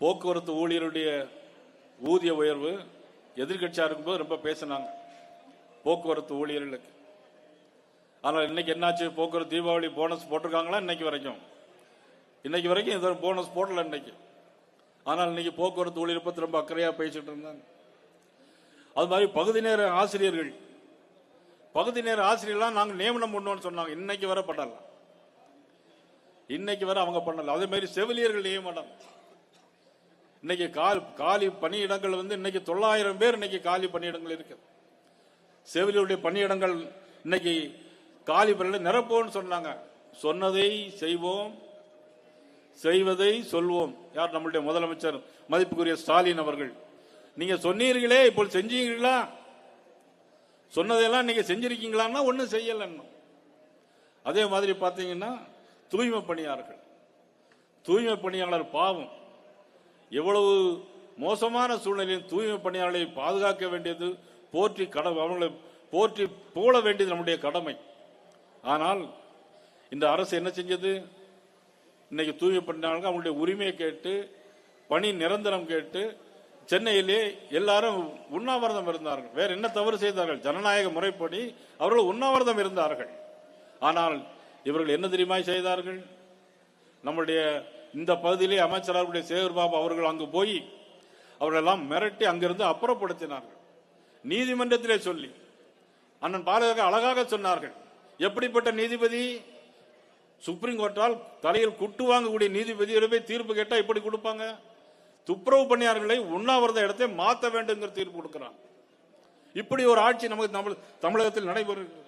போக்குவரத்து ஊழியருடைய ஊதிய உயர்வு எதிர்க்கட்சியா இருக்கும்போது ரொம்ப பேசினாங்க. போக்குவரத்து ஊழியர்களுக்கு. ஆனால் இன்னைக்கு என்னாச்சு? போக்குவரத்து தீபாவளி போனஸ் போட்டிருக்காங்களா இன்னைக்கு வரைக்கும்? இன்னைக்கு வரைக்கும் இது போனஸ் போடல இன்னைக்கு. ஆனால் இன்னைக்கு போக்குவரத்து ஊழியர் பத்தி ரொம்ப அக்கறையா பேசிட்டு இருந்தாங்க. அது மாதிரி பகுதி நேர ஆசிரியர்கள். பகுதி நேர ஆசிரியர்லாம் நாங்கள் நியமனம் பண்ணோம்னு சொன்னாங்க. இன்னைக்கு வர பண்ணலாம் இன்னைக்கு வர அவங்க பண்ணல. அதே மாதிரி செவிலியர்கள் நியமனம். இன்னைக்கு கால் காலி பணியிடங்கள் வந்து இன்னைக்கு தொள்ளாயிரம் பேர் இன்னைக்கு காலி பணியிடங்கள் இருக்குது செவிலியுடைய பணியிடங்கள் இன்னைக்கு காலி பணியில் நிரப்போம்னு சொன்னாங்க. சொன்னதை செய்வோம் செய்வதை சொல்வோம். யார் நம்மளுடைய முதலமைச்சர்? மதிப்புக்குரிய ஸ்டாலின் அவர்கள். நீங்க சொன்னீர்களே இப்போ செஞ்சீங்களா சொன்னதெல்லாம் நீங்க செஞ்சிருக்கீங்களான்னா ஒன்றும் செய்யலன்னு. அதே மாதிரி பார்த்தீங்கன்னா தூய்மை பணியாளர்கள். தூய்மை பணியாளர் பாவம். எவ்வளவு மோசமான சூழ்நிலையில் தூய்மை பணியாளர்களை பாதுகாக்க வேண்டியது போற்றி கடமை அவர்களை போற்றி புகழ வேண்டியது நம்முடைய கடமை. ஆனால் இந்த அரசு என்ன செஞ்சது? இன்னைக்கு தூய்மை பணியாளர்கள் அவங்களுடைய உரிமையை கேட்டு பணி நிரந்தரம் கேட்டு சென்னையிலே எல்லாரும் உண்ணாவிரதம் இருந்தார்கள். வேற என்ன தவறு செய்தார்கள்? ஜனநாயக முறைப்படி அவர்கள் உண்ணாவிரதம் இருந்தார்கள். ஆனால் இவர்கள் என்ன தெரியுமா செய்தார்கள்? நம்முடைய இந்த பகுதியிலே அமைச்சராருடைய சேகர் பாபு அவர்கள் அங்கு போய் அவர்களெல்லாம் மிரட்டி அங்கிருந்து அப்புறப்படுத்தினார்கள். நீதிமன்றத்திலே சொல்லி அண்ணன் பாரதிய அழகாக சொன்னார்கள். எப்படிப்பட்ட நீதிபதி? சுப்ரீம் கோர்ட்டால் தலையில் குட்டு வாங்கக்கூடிய நீதிபதி போய் தீர்ப்பு கேட்டால் எப்படி கொடுப்பாங்க? துப்புரவு பணியாளர்களை உண்ணாவிரத இடத்தை மாற்ற வேண்டுங்கிற தீர்ப்பு கொடுக்கிறான். இப்படி ஒரு ஆட்சி நமக்கு தமிழ் தமிழகத்தில் நடைபெறுகிறது.